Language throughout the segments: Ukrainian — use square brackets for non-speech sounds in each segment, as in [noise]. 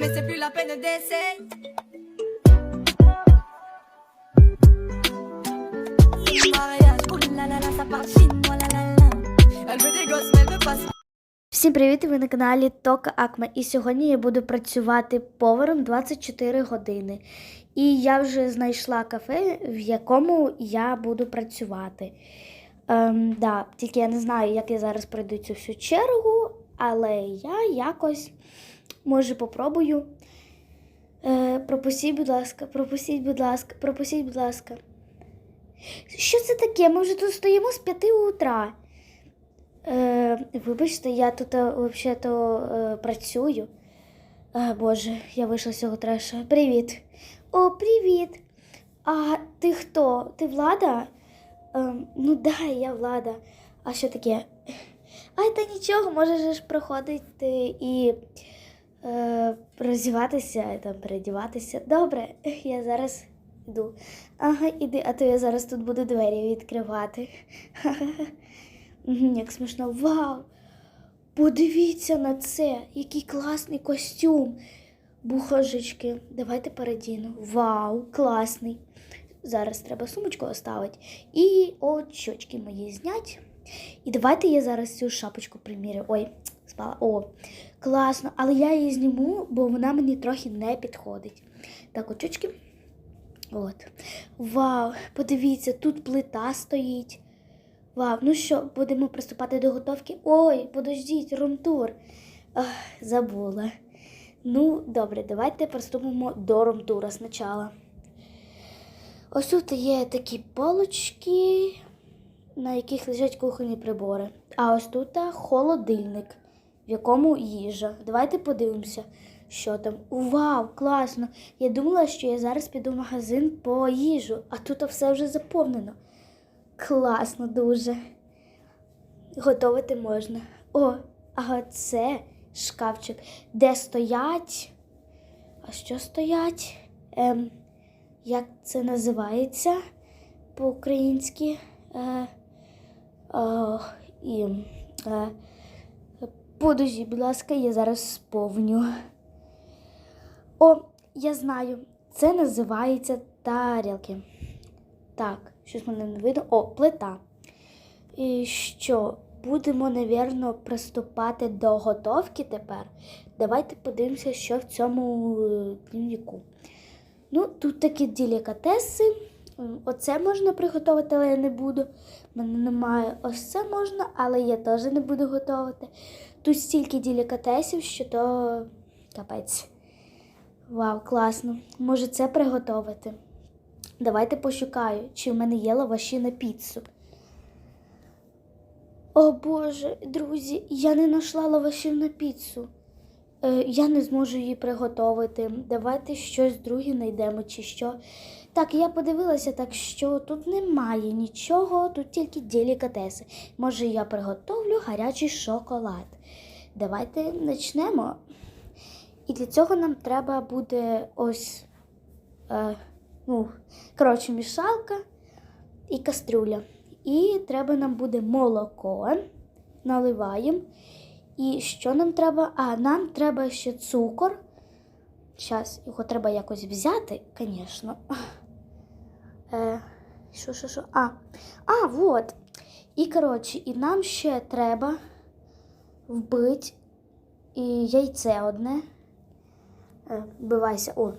mais c'est plus la peine d'essayer. Всім привіт! Ви на каналі Тока Акма. І сьогодні я буду працювати поваром 24 години. І я вже знайшла кафе, в якому я буду працювати. Ем, да, тільки я не знаю, як я зараз пройду цю всю чергу, але я якось може попробую. Е, пропустіть, будь ласка, пропустіть, будь ласка, пропустіть, будь ласка. Що це таке? Ми вже тут стоїмо з 5 утра. Е, вибачте, я тут е, взагалі-то е, працюю. Е, Боже, я вийшла з цього трешу. Привіт. О, привіт. А ти хто? Ти влада? Е, ну да, я влада. А що таке? А та нічого, можеш проходити і е, роздіватися, там, передіватися. Добре, я зараз йду. Ага, іди, а то я зараз тут буду двері відкривати. [laughs] Як смішно. Вау! Подивіться на це, який класний костюм. Бухожечки, давайте передіну. Вау, класний. Зараз треба сумочку оставити. І очочки мої знять. І давайте я зараз цю шапочку примірю. Ой, спала. О, класно. Але я її зніму, бо вона мені трохи не підходить. Так, очочки. От. Вау, подивіться, тут плита стоїть. Вау, ну що, будемо приступати до готовки? Ой, подождіть, румтур. Ах, забула. Ну, добре, давайте приступимо до румтура спочатку. Ось тут є такі полочки, на яких лежать кухонні прибори. А ось тут холодильник, в якому їжа. Давайте подивимося, що там. Вау, класно! Я думала, що я зараз піду в магазин по їжу, а тут все вже заповнено. Класно дуже. Готовити можна. О, а це шкафчик, де стоять. А що стоять? Ем, як це називається по-українськи? Е, о, і, е, подожди, будь ласка, я зараз сповню. О, я знаю, це називається тарілки. Так, щось мене не видно. О, плита. І що, будемо, напевно, приступати до готовки тепер. Давайте подивимося, що в цьому е, дневнику. Ну, тут такі делікатеси. Оце можна приготувати, але я не буду. У мене немає. Ось це можна, але я теж не буду готувати. Тут стільки делікатесів, що то капець. Вау, класно. Може це приготувати. Давайте пошукаю, чи в мене є лаваші на піцу. О Боже, друзі, я не знайшла лавашів на піцу. Е, я не зможу її приготувати. Давайте щось друге знайдемо чи що. Так, я подивилася, так що тут немає нічого, тут тільки делікатеси. Може, я приготовлю гарячий шоколад. Давайте почнемо. І для цього нам треба буде ось. Е, ну, коротше, мішалка і кастрюля. І треба нам буде молоко. Наливаємо. І що нам треба? А, нам треба ще цукор. Зараз його треба якось взяти, звісно. [laughs] Е, що, що, що? А, а, вот. І, коротше, і нам ще треба вбити яйце одне. Е, вбивайся. О,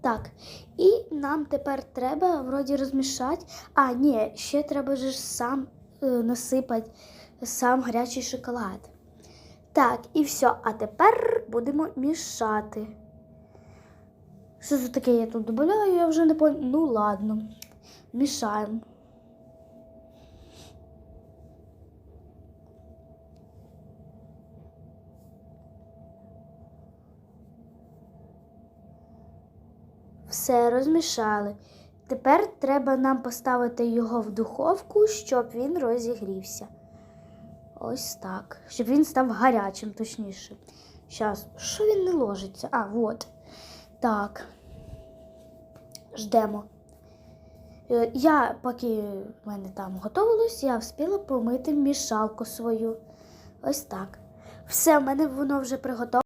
так, і нам тепер треба вроді розмішати. А, ні, ще треба ж сам е, насипати сам гарячий шоколад. Так, і все. А тепер будемо мішати. Що це таке я тут додаю, я вже не пам'ятаю. Ну ладно, мішаємо. Все розмішали. Тепер треба нам поставити його в духовку, щоб він розігрівся. Ось так. Щоб він став гарячим, точніше. Зараз, що він не ложиться? А, от. Так. Ждемо. Е, Я, поки в мене там готувалось, я встигла помити мішалку свою. Ось так. Все, в мене воно вже приготовлено.